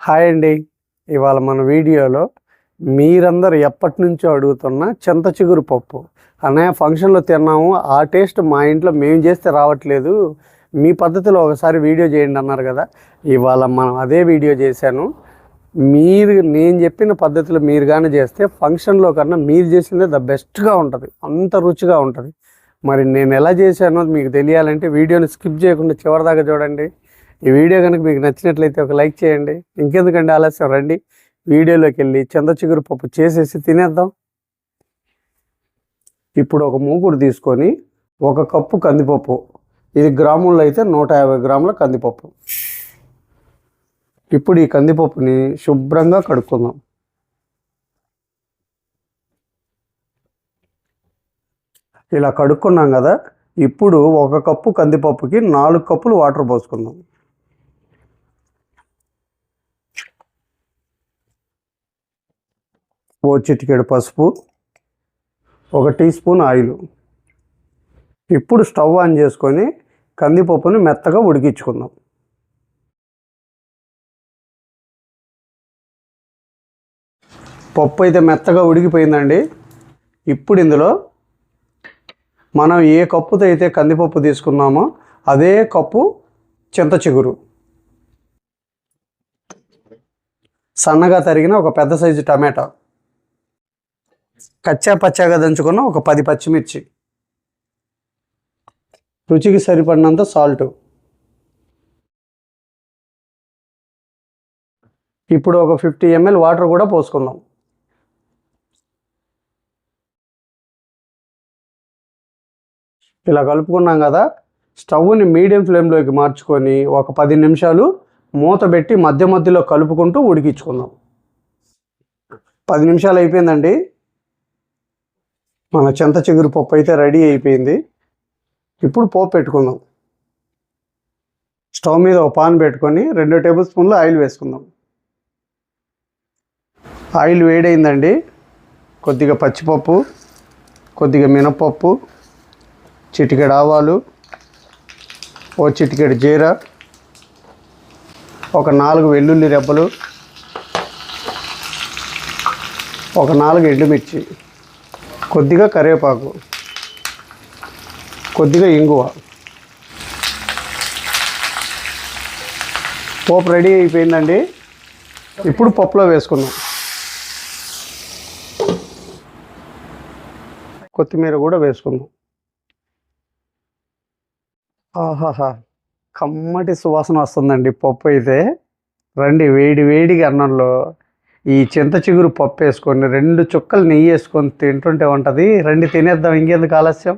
Hi అండి. ఇవాళ మన వీడియోలో మీరందరు ఎప్పటి నుంచో అడుగుతున్న చింత చిగురు పప్పు. అన్నయ్య ఫంక్షన్లో తిన్నాము. ఆ టేస్ట్ మా ఇంట్లో మేము చేస్తే రావట్లేదు. మీ పద్ధతిలో ఒకసారి వీడియో చేయండి అన్నారు కదా. ఇవాళ మనం అదే వీడియో చేశాను. మీరు నేను చెప్పిన పద్ధతిలో మీరు కానీ చేస్తే ఫంక్షన్లో కన్నా మీరు చేసిందే ద బెస్ట్గా ఉంటుంది. అంత రుచిగా ఉంటుంది. మరి నేను ఎలా చేశానో మీకు తెలియాలంటే వీడియోని స్కిప్ చేయకుండా చివరిదాకా చూడండి. ఈ వీడియో కనుక మీకు నచ్చినట్లయితే ఒక లైక్ చేయండి. ఇంకెందుకండి ఆలస్యం? రండి. వీడియోలోకి వెళ్ళి చింత చిగురు పప్పు చేసేసి తినేద్దాం. ఇప్పుడు ఒక మూకుడు తీసుకొని ఒక కప్పు కందిపప్పు. ఇది గ్రాముల్లో అయితే నూట యాభై గ్రాముల కందిపప్పు. ఇప్పుడు ఈ కందిపప్పుని శుభ్రంగా కడుక్కుందాం. ఇలా కడుక్కున్నాం కదా ఇప్పుడు ఒక కప్పు కందిపప్పుకి నాలుగు కప్పులు వాటర్ పోసుకుందాం. ఓ చిటికెడు పసుపు ఒక టీ స్పూన్ ఆయిల్. ఇప్పుడు స్టవ్ ఆన్ చేసుకొని కందిపప్పుని మెత్తగా ఉడికించుకుందాం. పప్పు అయితే మెత్తగా ఉడికిపోయిందండి. ఇప్పుడు ఇందులో మనం ఏ కప్పుతో అయితే కందిపప్పు తీసుకున్నామో అదే కప్పు చింత చిగురు. సన్నగా తరిగిన ఒక పెద్ద సైజు టమాటా. కచ్చా పచ్చాగా దంచుకున్న ఒక పది పచ్చిమిర్చి. రుచికి సరిపడినంత సాల్ట్. ఇప్పుడు ఒక ఫిఫ్టీ ఎంఎల్ వాటర్ కూడా పోసుకుందాం. ఇలా కలుపుకున్నాం కదా స్టవ్ని మీడియం ఫ్లేమ్లోకి మార్చుకొని ఒక పది నిమిషాలు మూత పెట్టి మధ్య మధ్యలో కలుపుకుంటూ ఉడికించుకుందాం. పది నిమిషాలు అయిపోయిందండి. మన చింత చిగురు పప్పు అయితే రెడీ అయిపోయింది. ఇప్పుడు పోపు పెట్టుకుందాం. స్టవ్ మీద ఒక పాన్ పెట్టుకొని రెండు టేబుల్ స్పూన్లు ఆయిల్ వేసుకుందాం. ఆయిల్ వేడైందండి. కొద్దిగా పచ్చిపప్పు కొద్దిగా మినపప్పు చిటికెడు ఆవాలు ఓ చిటికెడు జీర ఒక నాలుగు వెల్లుల్లి రెబ్బలు ఒక నాలుగు ఎండుమిర్చి. కొద్దిగా కరివేపాకు కొద్దిగా ఇంగువ. పోపు రెడీ అయిపోయిందండి. ఇప్పుడు పప్పులో వేసుకుందాం. కొత్తిమీర కూడా వేసుకుందాం. ఆహాహా కమ్మటి సువాసన వస్తుందండి పప్పు అయితే. రండి వేడి వేడిగా అన్నంలో ఈ చింత చిగురు పప్పు వేసుకొని రెండు చుక్కలు నెయ్యి వేసుకొని తింటుంటే ఉంటుంది. రండి తినేద్దాం. ఇంకెందుకు ఆలస్యం?